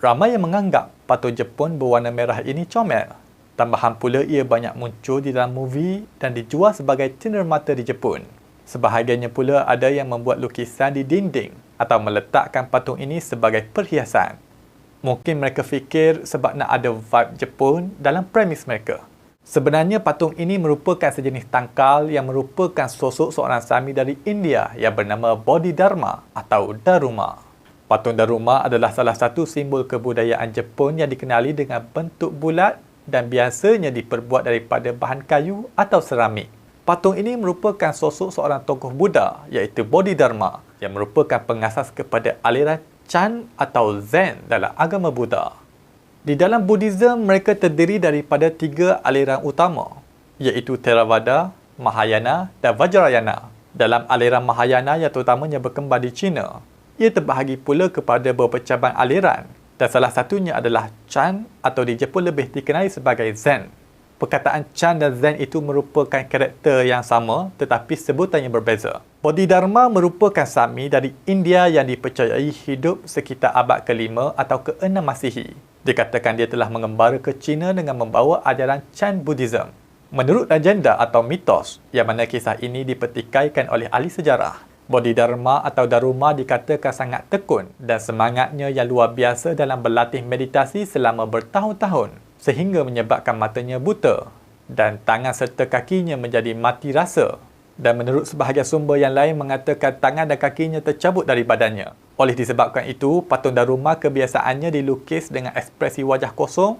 Ramai yang menganggap patung Jepun berwarna merah ini comel. Tambahan pula ia banyak muncul di dalam movie dan dijual sebagai tiner mata di Jepun. Sebahagiannya pula ada yang membuat lukisan di dinding atau meletakkan patung ini sebagai perhiasan. Mungkin mereka fikir sebab nak ada vibe Jepun dalam premis mereka. Sebenarnya patung ini merupakan sejenis tangkal yang merupakan sosok seorang sami dari India yang bernama Bodhidharma atau Daruma. Patung Daruma adalah salah satu simbol kebudayaan Jepun yang dikenali dengan bentuk bulat dan biasanya diperbuat daripada bahan kayu atau seramik. Patung ini merupakan sosok seorang tokoh Buddha iaitu Bodhidharma yang merupakan pengasas kepada aliran Chan atau Zen dalam agama Buddha. Di dalam Buddhism, mereka terdiri daripada tiga aliran utama, iaitu Theravada, Mahayana dan Vajrayana. Dalam aliran Mahayana yang terutamanya berkembang di China, ia terbahagi pula kepada beberapa cabang aliran dan salah satunya adalah Chan atau di Jepun lebih dikenali sebagai Zen. Perkataan Chan dan Zen itu merupakan karakter yang sama tetapi sebutannya berbeza. Bodhidharma merupakan sami dari India yang dipercayai hidup sekitar abad ke-5 atau ke-6 Masihi. Dikatakan dia telah mengembara ke China dengan membawa ajaran Chan Buddhism. Menurut legenda atau mitos, yang mana kisah ini dipertikaikan oleh ahli sejarah, Bodhidharma atau Daruma dikatakan sangat tekun dan semangatnya yang luar biasa dalam berlatih meditasi selama bertahun-tahun sehingga menyebabkan matanya buta dan tangan serta kakinya menjadi mati rasa dan menurut sebahagian sumber yang lain mengatakan tangan dan kakinya tercabut dari badannya. Oleh disebabkan itu, patung Daruma kebiasaannya dilukis dengan ekspresi wajah kosong,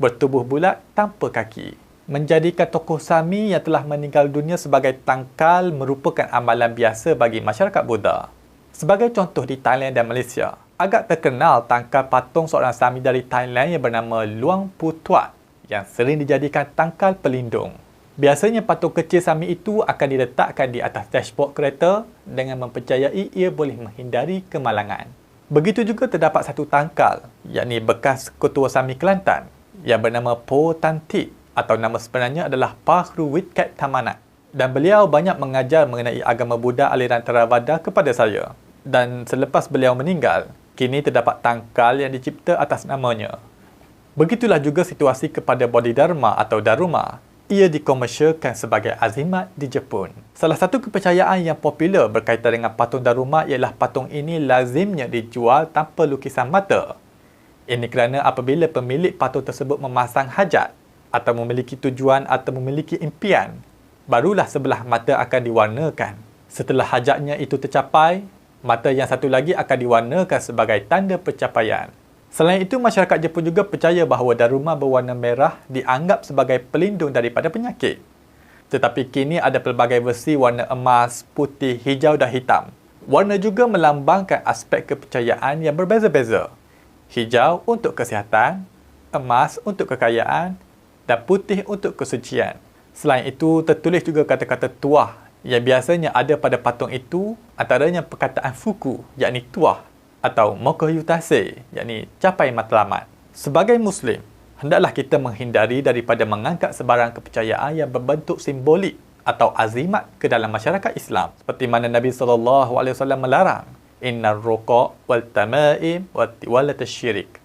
bertubuh bulat tanpa kaki. Menjadikan tokoh Sami yang telah meninggal dunia sebagai tangkal merupakan amalan biasa bagi masyarakat Buddha. Sebagai contoh di Thailand dan Malaysia, agak terkenal tangkal patung seorang Sami dari Thailand yang bernama Luang Putuat yang sering dijadikan tangkal pelindung. Biasanya patung kecil Sami itu akan diletakkan di atas dashboard kereta dengan mempercayai ia boleh menghindari kemalangan. Begitu juga terdapat satu tangkal, yakni bekas ketua Sami Kelantan yang bernama Po Tantik atau nama sebenarnya adalah Pahru Witkat Tamanat. Dan beliau banyak mengajar mengenai agama Buddha aliran Theravada kepada saya. Dan selepas beliau meninggal, kini terdapat tangkal yang dicipta atas namanya. Begitulah juga situasi kepada Bodhidharma atau Daruma ia dikomersialkan sebagai azimat di Jepun. Salah satu kepercayaan yang popular berkaitan dengan patung Daruma ialah patung ini lazimnya dijual tanpa lukisan mata. Ini kerana apabila pemilik patung tersebut memasang hajat atau memiliki tujuan atau memiliki impian, barulah sebelah mata akan diwarnakan. Setelah hajatnya itu tercapai, mata yang satu lagi akan diwarnakan sebagai tanda pencapaian. Selain itu, masyarakat Jepun juga percaya bahawa daruma berwarna merah dianggap sebagai pelindung daripada penyakit. Tetapi kini ada pelbagai versi warna emas, putih, hijau dan hitam. Warna juga melambangkan aspek kepercayaan yang berbeza-beza. Hijau untuk kesihatan, emas untuk kekayaan dan putih untuk kesucian. Selain itu, tertulis juga kata-kata tuah yang biasanya ada pada patung itu antaranya perkataan fuku yakni tuah atau mokoyutase, yakni capai matlamat. Sebagai Muslim, hendaklah kita menghindari daripada mengangkat sebarang kepercayaan yang berbentuk simbolik atau azimat ke dalam masyarakat Islam. Seperti mana Nabi SAW melarang, Inna ruqa wal tamaim wal tiwalat syirik.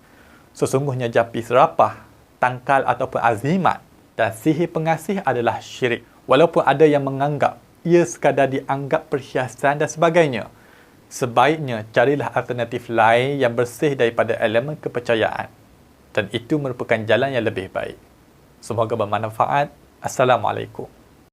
Sesungguhnya japi serapah, tangkal ataupun azimat dan sihir pengasih adalah syirik. Walaupun ada yang menganggap ia sekadar dianggap perhiasan dan sebagainya sebaiknya carilah alternatif lain yang bersih daripada elemen kepercayaan dan itu merupakan jalan yang lebih baik. Semoga bermanfaat. Assalamualaikum.